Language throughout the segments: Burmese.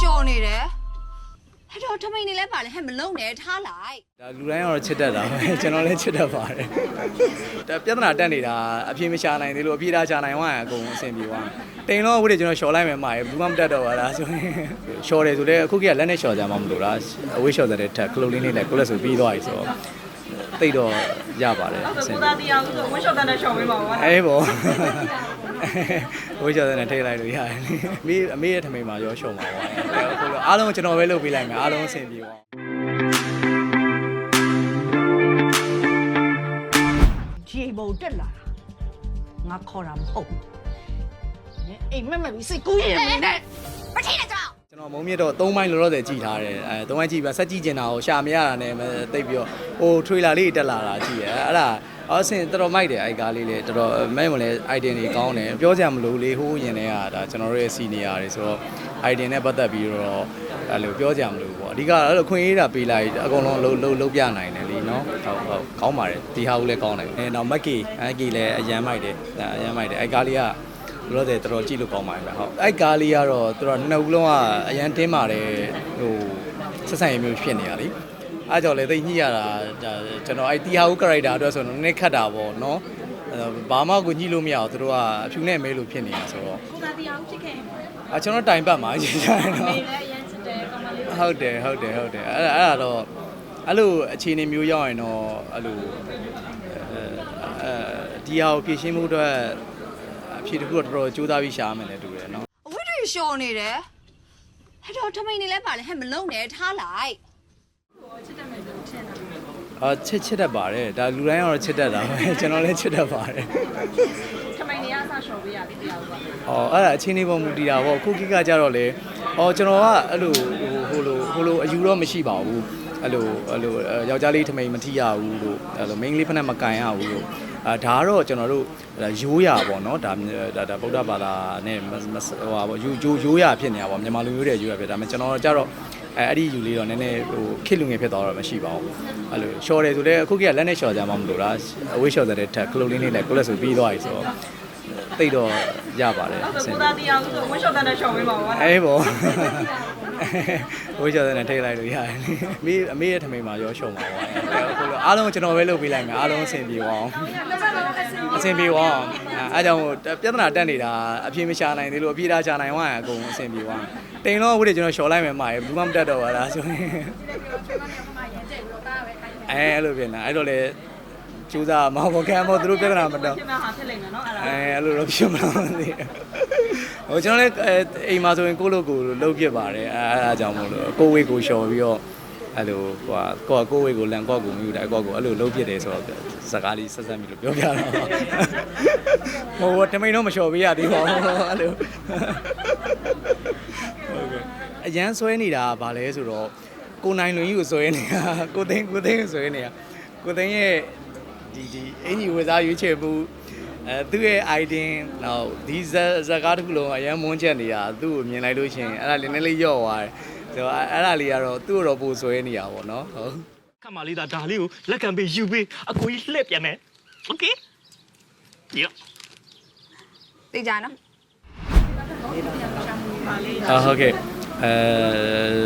ရှော်နေတယ်ဟဲ့တော့ထမိန်နေလဲပါလေဟဲ့မလုံနဲ့ထားလိုက်ဒါလူတိုင်းကတော့ချစ်တတ်တာပဲကျွန်တော်လည်းချစ်တတ်ပါတယ်ဒါပြဿနာတက်နေတာအပြေမရှာနိုင်သေးလို့အပြေထားချနိုင်သွားရင်အကုန်အဆင်ပြေသွားတိန်တော့ဝိတ်ကျွန်တော်ရှော်လိုက်မယ်မှာဘူးမှမတက်တော့ပါလားဆိုရင်ရှော်တယ်ဆိုလည်းအခုကလက်နဲ့ရှော်ကြမှာမလို့လားအဝေးရှော်တဲ့ထက်ကလုတ်လေးလေးနဲ့ကိုလက်ဆိုပြီးသွားပြီဆိုတော့တိတ်တော့ရပါတယ်အဆင်ကိုပြေသားတရားဦးဆိုဝင်းရှော့တဲ့နဲ့ရှော့ပေးပါဦးအေးပေါ့ ဝေးချတဲ့နဲ့ထိလိုက်လို့ရတယ်။မေးအမေရဲ့ထမိန်မှာရောရှုံပါပါ။အခုတော့အားလုံးကျွန်တော်ပဲလုပ်ပေးလိုက်မယ်အားလုံးအဆင်ပြေပါခြေပုံတက်လာတာငါခေါ်တာမဟုတ်ဘူးနင်အိမ်မက်မက်ပြီးစိတ်ကူးရင်မင်းနဲ့မထိနဲ့ကြောက်ကျွန်တော်မုံမြင့်တော့၃ပိုင်းလောလောဆယ်ကြည်ထားတယ်အဲ၃ပိုင်းကြည်ပြီးဆက်ကြည့်ကျင်တာကိုရှာမရတာနဲ့တိတ်ပြီးတော့ဟိုထွေလာလေးတက်လာတာကြည့်ရအဲ့ဒါ အော်စင်တော်တော်မိုက်တယ်အဲ့ကားလေးလေတော်တော်မဲ့မလဲ item တွေကောင်းတယ်ပြောစရာမလိုလေဟိုးရင်တွေကဒါကျွန်တော်တို့ရဲ့ senior တွေဆိုတော့ item နဲ့ပတ်သက်ပြီးတော့အဲ့လိုပြောစရာမလိုဘူးပေါ့အဓိကအဲ့လိုခွင့်ရေးတာပေးလိုက်အကုန်လုံးလုံးလုံးလုံးပြနိုင်တယ်လीနော်ဟုတ်ဟုတ်ကောင်းပါတယ်ဒီဟာကိုလည်းကောင်းတယ်အဲနောက်မက်ကီမက်ကီလည်းအရန်မိုက်တယ်အရန်မိုက်တယ်အဲ့ကားလေးကဘလို့တဲ့တော်တော်ကြည့်လို့ကောင်းပါတယ်ဗျဟုတ်အဲ့ကားလေးကတော့သူတို့နှစ်ဦးလုံးကအရန်တင်းပါတယ်ဟိုဆက်ဆံရေးမျိုးဖြစ်နေရလी အားကြောင့်လည်းသိညှိရတာဒါကျွန်တော်အဲ့တီဟာဦး character အတွက်ဆိုတော့နည်းနည်းခတ်တာပေါ့နော်အဲ့ဘာမှကိုညှိလို့မရအောင်သူတို့ကအဖြူနဲ့မဲလို့ဖြစ်နေတာဆိုတော့ကိုသားတရားဦးဖြစ်ခဲ့ရင်အကျွန်တော်တိုင်ပတ်မှာရေးကြတယ်နော်မေလည်းအရင်စစ်တယ်ကောင်မလေးဟုတ်တယ်ဟုတ်တယ်ဟုတ်တယ်အဲ့ဒါအဲ့ဒါတော့အဲ့လိုအခြေအနေမျိုးရောက်ရင်တော့အဲ့လိုအဲဒီဟာကိုဖြည့်ရှင်းမှုအတွက်အဖြေတစ်ခုတော့တော်တော်ကြိုးစားပြီးရှာရမယ်လေတူတယ်နော်အဝိတွေရှော်နေတယ်ဟဲ့တော့ထမိန်နေလဲပါလေဟဲ့မလုံနဲ့ထားလိုက် ချစ်တယ်မယ်လို့ထင်တာ အာချစ်ချစ်တတ်ပါတယ်ဒါလူတိုင်းကတော့ချစ်တတ်တာပဲကျွန်တော်လည်းချစ်တတ်ပါတယ်ထမိုင်နေရအဆရှော့ပေးရတယ်တရားဦးပါ။အော်အဲ့ဒါအချင်းလေးပုံမူတည်တာပေါ့ခုကိကကြတော့လေအော်ကျွန်တော်ကအဲ့လိုဟိုဟိုလိုဟိုလိုအယူတော့မရှိပါဘူး။အဲ့လိုအဲ့လိုယောက်ျားလေးထမိန်မထီရဘူးလို့အဲ့လိုမိန်းကလေးဖက်နဲ့မကန်ရဘူးလို့အာဒါကတော့ကျွန်တော်တို့ရိုးရပေါ့နော်ဒါဒါဒါဗုဒ္ဓဘာသာနဲ့ဟိုဟာပေါ့ယူဂျိုရိုးရဖြစ်နေတာပေါ့မြန်မာလူမျိုးတွေရိုးရဖြစ်ဒါပေမဲ့ကျွန်တော်ကြတော့ အဲအဲ့ဒီယူလေးတော့နည်းနည်းဟိုခစ်လူငယ်ဖြစ်သွားတော့မရှိပါဘူးအဲ့လိုရှော်တယ်ဆိုလည်းအခုကလက်နဲ့ရှော်ကြမှာမလို့လားအဝေးရှော်တဲ့ထက်ကလုတ်လေးလေးနဲ့ကိုလက်ဆိုပြီးသွားပြီဆိုတော့တိတ်တော့ရပါတယ်အဲ့အဆိုဆင်ကိုသားတရားဦးဆိုဝင်းရှော့တဲ့နဲ့ရှော့ပေးပါဦးအေးပေါ့ဝိချတဲ့နဲ့ထိလိုက်လို့ရတယ်။မေးအမေရဲ့ထမိန်မှာရောရှုံပါပါ။အခုတော့အားလုံးကျွန်တော်ပဲလုပ်ပေးလိုက်မယ်အားလုံးအဆင်ပြေပါအောင်။အဆင်ပြေပါအောင်။ အဲအကြောင်းပြဿနာတက်နေတာအပြေမရှာနိုင်သေးလို့အပြေထားချနိုင်သွားရင်အကုန်အဆင်ပြေပါ။တိန်တော့ဝိတ်ကျွန်တော်ရှော်လိုက်မယ်မှာဘူးမှမတက်တော့ပါလားဆိုရင်အဲအဲ့လိုပြင်လာအဲ့တော့လေကျူးစားမဟုတ်ကဲမဟုတ်သူတို့ပြဿနာမတော့ဖြစ်မှာဟာဖြစ်လိမ့်မယ်နော်အဲ့ဒါအဲအဲ့လိုတော့ဖြစ်မလားမသိဘူးဟိုကျွန်တော်လည်းအဲအိမ်မှာဆိုရင်ကိုယ့်လိုကိုယ်လှုပ်ဖြစ်ပါတယ်အဲအဲအားကြောင့်မို့လို့ကိုယ်ဝေးကိုလျှော်ပြီးတော့အဲ့လိုဟိုကိုယ့်ကိုယ်ဝေးကိုလန်ကော့ကိုမယူတယ်အကော့ကိုအဲ့လိုလှုပ်ဖြစ်တယ်ဆိုတော့စကားလေးဆက်ဆက်ပြီးလို့ပြောပြတာ ဟိုတမိန်တော့မလျှော်ပေးရသေးပါဘူးအဲ့လိုဟုတ်ကဲ့အရန်ဆွဲနေတာကဘာလဲဆိုတော့ကိုနိုင်လွင်ကြီးကိုဆွဲနေတာကိုသိန်းကိုသိန်းကိုဆွဲနေတာကိုသိန်းရဲ့ဒီဒီအင်ကြီးဝေစားရွေးချယ်မှု အဲသူ့ရဲ့ idea နောက်ဒီဇက်ဇက်ကားတစ်ခုလုံးအရန်မွန်းချက်နေတာသူ့ကိုမြင်လိုက်လို့ရှိရင်အဲ့ဒါလေးနည်းလေးယော့သွားတယ်ဆိုတော့အဲ့ဒါလေးကတော့သူ့ကိုတော့ပိုဆွဲနေရပါဘောနော်ဟုတ် ခမလေးဒါဒါလေးကိုလက်ကံပေးယူပေးအကိုကြီးလှည့်ပြန်မယ်โอเค ယောသိကြနော်အာဟုတ်ကဲ့အဲ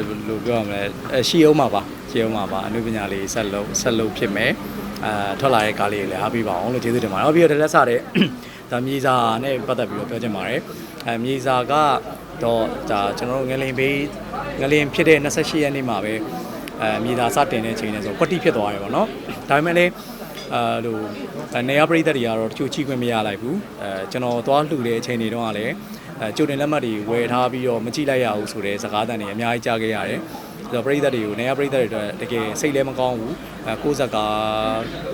ဘယ်လိုပြောရမလဲအဲရှီအောင်မှာပါရှီအောင်မှာပါအနုပညာလေးဆက်လုံးဆက်လုံးဖြစ်မယ်အာထွက်လာတဲ့ကားလေးတွေလည်းအားပေးပါအောင်လို့ကျေးဇူးတင်ပါတယ်။နောက်ပြီးတော့လက်စားတဲ့ဒါမြေစာနဲ့ပတ်သက်ပြီးတော့ပြောချင်ပါတယ်။အဲမြေစာကတော့ဒါကျွန်တော်တို့ငလင်ဘေးငလင်ဖြစ်တဲ့28ရက်နေ့မှာပဲအဲမြေစာစတင်တဲ့ချိန်နဲ့ဆိုကွက်တိဖြစ်သွားတယ်ပေါ့နော်။ဒါပေမဲ့လည်း အဲလိုနေရပရိသတ်တွေကတော့တချို့ချိခွင့်မရလိုက်ဘူးအဲကျွန်တော်သွားလှူတဲ့အချိန်တွေတုန်းကလည်းအဲကြိုတင်လက်မှတ်တွေဝယ်ထားပြီးတော့မကြည့်လိုက်ရဘူးဆိုတဲ့စကားသံတွေအများကြီးကြားခဲ့ရတယ် ဆိုတော့ပရိသတ်တွေကိုနေရပရိသတ်တွေအတွက်တကယ်စိတ်လည်းမကောင်းဘူးအဲကိုယ်စကား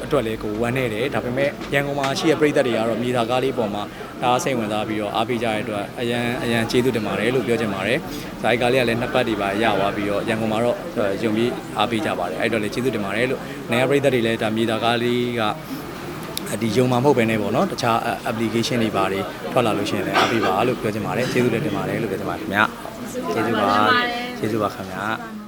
အတွက်လည်းကိုဝမ်းနေတယ်ဒါပေမဲ့ရန်ကုန်မှာရှိတဲ့ပရိသတ်တွေကတော့မြေသာကားလေးပေါ်မှာဒါစိတ်ဝင်စားပြီးတော့အားပေးကြတဲ့အတွက်အရန်အရန်ကျေးဇူးတင်ပါတယ်လို့ပြောချင်ပါတယ်ဇာတ်ကားလေးကလည်းနှစ်ပတ်တွေပါရသွားပြီးတော့ရန်ကုန်မှာတော့ယုံပြီးအားပေးကြပါတယ်အဲ့တော့လည်းကျေးဇူးတင်ပါတယ်လို့နေရပရိသတ်တွေလည်းဒါမြေသာကားလေးကဒီယုံမှာမဟုတ်ပဲねပေါ့နော်တခြား application တွေပါတွေထွက်လာလို့ရှိရင်လည်းအားပေးပါလို့ပြောချင်ပါတယ်ကျေးဇူးလည်းတင်ပါတယ်လို့ပြောချင်ပါတယ်ခင်ဗျာကျေးဇူးပါကျေးဇူးပါခင်ဗျာ